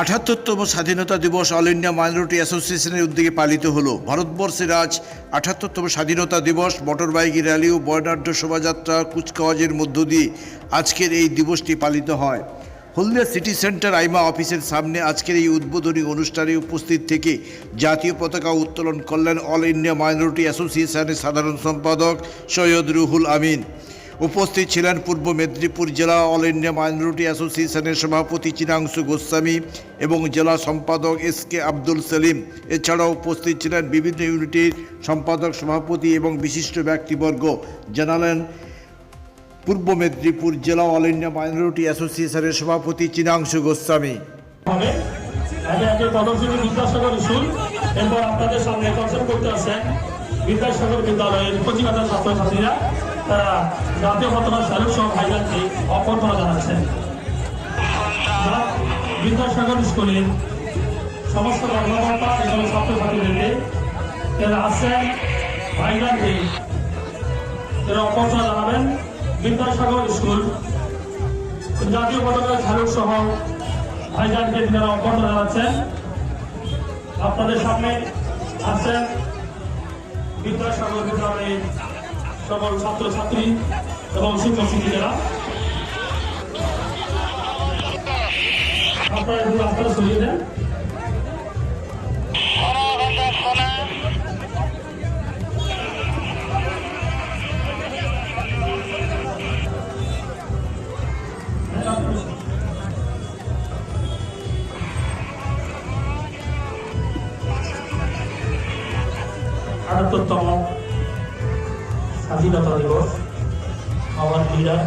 আঠাত্তরতম স্বাধীনতা দিবস all India minority অ্যাসোসিয়েশনের উদ্যোগে পালিত হলো। ভারতবর্ষের আজ আঠাত্তরতম স্বাধীনতা দিবস, মোটরবাইক, র্যালি ও বর্ণাঢ্য শোভাযাত্রা কুচকাওয়াজের মধ্য দিয়ে আজকের এই দিবসটি পালিত হয়। হলদিয়া সিটি সেন্টার আইমা অফিসের সামনে আজকের এই উদ্বোধনী অনুষ্ঠানে উপস্থিত থেকে জাতীয় পতাকা উত্তোলন করলেন অল ইন্ডিয়া মাইনরিটি অ্যাসোসিয়েশনের সাধারণ সম্পাদক সৈয়দ রুহুল আমিন। উপস্থিত ছিলেন পূর্ব মেদিনীপুর জেলা অল ইন্ডিয়া মাইনরিটি অ্যাসোসিয়েশনের সভাপতি চিরাংশু গোস্বামী এবং জেলা সম্পাদক এস কে আব্দুল সেলিম। এছাড়াও উপস্থিত ছিলেন বিভিন্ন ইউনিটির সম্পাদক সভাপতি এবং বিশিষ্ট ব্যক্তিবর্গ। জানালেন পূর্ব মেদিনীপুর জেলা অল ইন্ডিয়া মাইনরিটি অ্যাসোসিয়েশনের সভাপতি চিরাংশু গোস্বামী। বিদ্যাসাগর এরপর আপনাদের সামনে করতে আসেন বিদ্যাসাগর বিদ্যালয়ের ছাত্রছাত্রীরা। তারা জাতীয় পতাকা স্মারক সহ ভাইজানকে অভ্যর্থনা জানাচ্ছেন। বিদ্যাসাগর স্কুলের সমস্ত কর্মকর্তা এবং ছাত্রছাত্রীদেরকে যারা আসছেন ভাইজানকে যারা অভ্যর্থনা জানাবেন। বিদ্যাসাগর স্কুল জাতীয় পতাকা স্মারক সহ ভাইজানকে যারা অভ্যর্থনা জানাচ্ছেন। আপনাদের সামনে আছেন বিদ্যাসাগর বিদ্যালয়ের সকল ছাত্রছাত্রী এবং শিক্ষক শিক্ষিকারা আপনারা একটু রাস্তাটা আটাত্তরতম স্বাধীনতা দিবস আমার লিডার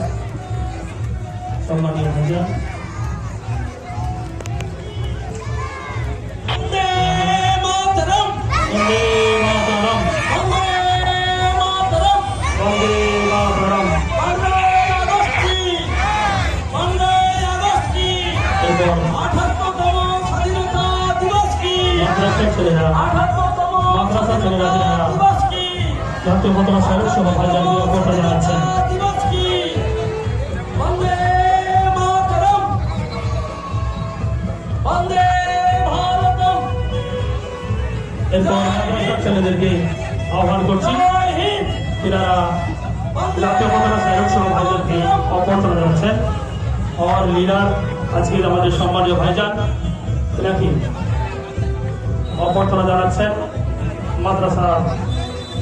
সম্মানীয় ভাইজা বন্দে মাতরম বন্দে মাতরম জাতীয় পতাকা স্মারক সভা ভাইজানকে অভ্যর্থনা জানাচ্ছেন এরপর ছেলেদেরকে আহ্বান করছি। তিনারা জাতীয় পতাকা ভাইজানকে অভ্যর্থনা জানাচ্ছেন। আমার লিডার আজকের আমাদের সম্মানীয় ভাইজান নাকি অভ্যর্থনা জানাচ্ছেন মাদ্রাসা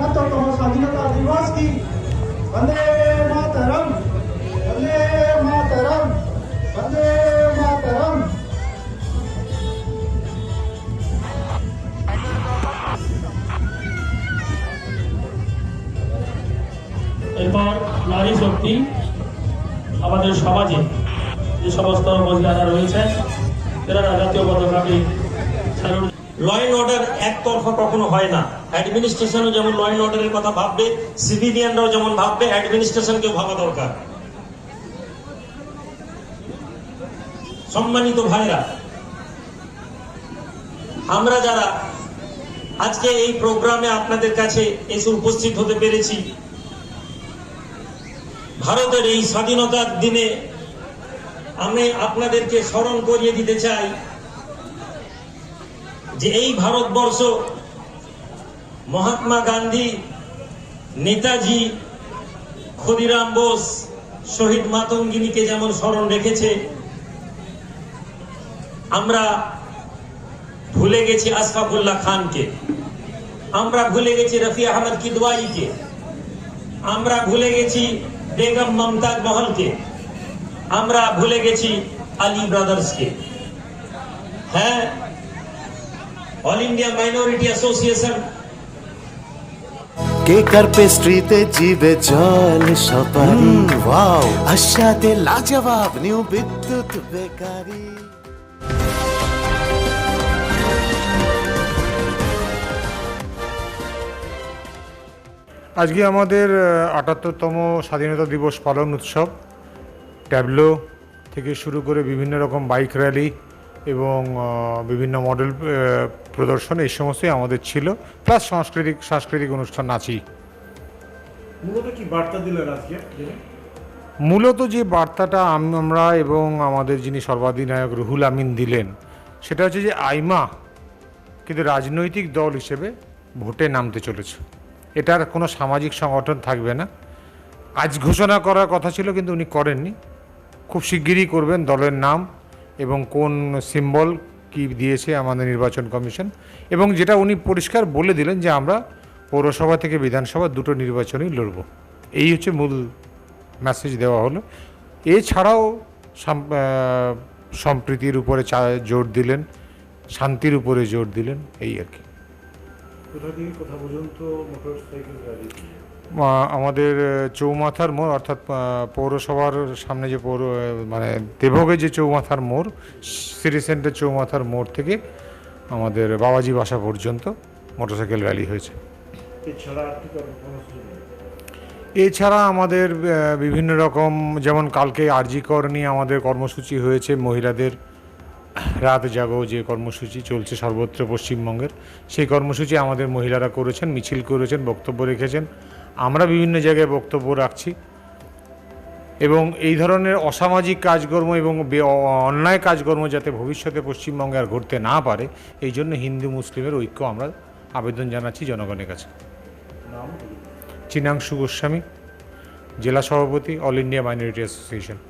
আঠাত্তরতম স্বাধীনতা দিবস কি বন্দে মাতরম বন্দে মাতরম বন্দে মাতরম এরপর নারী শক্তি আমাদের সমাজে যে সমস্ত মহিলারা রয়েছেন, তারা জাতীয় পতাকাকে স্যালুট ল অ্যান্ড অর্ডার একতরফা কখনো হয় না। অ্যাডমিনিস্ট্রেশনও যেমন ল অ্যান্ড অর্ডারের কথা ভাববে সিভিলিয়ানরাও যেমন ভাববে অ্যাডমিনিস্ট্রেশনকেও ভাবা দরকার। সম্মানিত ভাইরা আমরা যারা আজকে এই প্রোগ্রামে আপনাদের কাছে এসে উপস্থিত হতে পেরেছি, ভারতের এই স্বাধীনতার দিনে আমি আপনাদেরকে স্মরণ করিয়ে দিতে চাই। যে এই ভারতবর্ষ মহাত্মা গান্ধী, নেতাজি, ক্ষুদিরাম বোস, শহীদ মাতঙ্গিনীকে যেমন স্মরণ রেখেছে, আমরা ভুলে গেছি আশফাকুল্লাহ খানকে, আমরা ভুলে গেছি রফি আহমদ কিদওয়াইকে, আমরা ভুলে গেছি বেগম মমতাজ মহলকে, আমরা ভুলে গেছি আলী ব্রাদার্সকে। হ্যাঁ অল ইন্ডিয়া মাইনরিটি অ্যাসোসিয়েশন কেকার পেস্ট্রিতে জিবে জল সপারি? ওয়াও। আশাতে লাজবাব নিউ বিদ্যুৎ বেকারি। আজকে আমাদের আটাত্তরতম স্বাধীনতা দিবস পালন উৎসব। ট্যাবলো থেকে শুরু করে বিভিন্ন রকম বাইক র্যালি এবং বিভিন্ন মডেল প্রদর্শন এই সমস্তই আমাদের ছিল প্লাস সাংস্কৃতিক সাংস্কৃতিক অনুষ্ঠান নাচি মূলত কি বার্তা দিলেন আজকে? মূলত যে বার্তাটা আমরা এবং আমাদের যিনি সর্বাধিনায়ক রুহুল আমিন দিলেন সেটা হচ্ছে যে আইমা কিন্তু রাজনৈতিক দল হিসেবে ভোটে নামতে চলেছে। এটার কোনো সামাজিক সংগঠন থাকবে না। আজ ঘোষণা করার কথা ছিল কিন্তু উনি করেননি। খুব শিগগিরই করবেন দলের নাম এবং কোন সিম্বল কি দিয়েছে আমাদের নির্বাচন কমিশন। এবং যেটা উনি পরিষ্কার বলে দিলেন যে আমরা পৌরসভা থেকে বিধানসভা দুটো নির্বাচনই লড়ব। এই হচ্ছে মূল মেসেজ দেওয়া হলো। এছাড়াও সম্প্রীতির উপরে জোর দিলেন, শান্তির উপরে জোর দিলেন, এই আর কি। কোথা থেকে কোথা পর্যন্ত মোটর সাইকেল আমাদের চৌমাথার মোড় অর্থাৎ পৌরসভার সামনে যে পৌর মানে দেবগে যে চৌমাথার মোড় সিটি সেন্টার চৌমাথার মোড় থেকে আমাদের বাবাজি বাসা পর্যন্ত মোটরসাইকেল র্যালি হয়েছে। এছাড়া আমাদের বিভিন্ন রকম যেমন কালকে আরজি কর নিয়ে আমাদের কর্মসূচি হয়েছে মহিলাদের রাত জাগো যে কর্মসূচি চলছে সর্বত্র পশ্চিমবঙ্গের সেই কর্মসূচি আমাদের মহিলারা করেছেন মিছিল করেছেন বক্তব্য রেখেছেন। আমরা বিভিন্ন জায়গায় বক্তব্য রাখছি। এবং এই ধরনের অসামাজিক কাজকর্ম এবং অন্যায় কাজকর্ম যাতে ভবিষ্যতে পশ্চিমবঙ্গে আর ঘটতে না পারে এই জন্য হিন্দু মুসলিমের ঐক্য আমরা আবেদন জানাচ্ছি জনগণের কাছে। চিনাংশু গোস্বামী জেলা সভাপতি অল ইন্ডিয়া মাইনরিটি অ্যাসোসিয়েশন।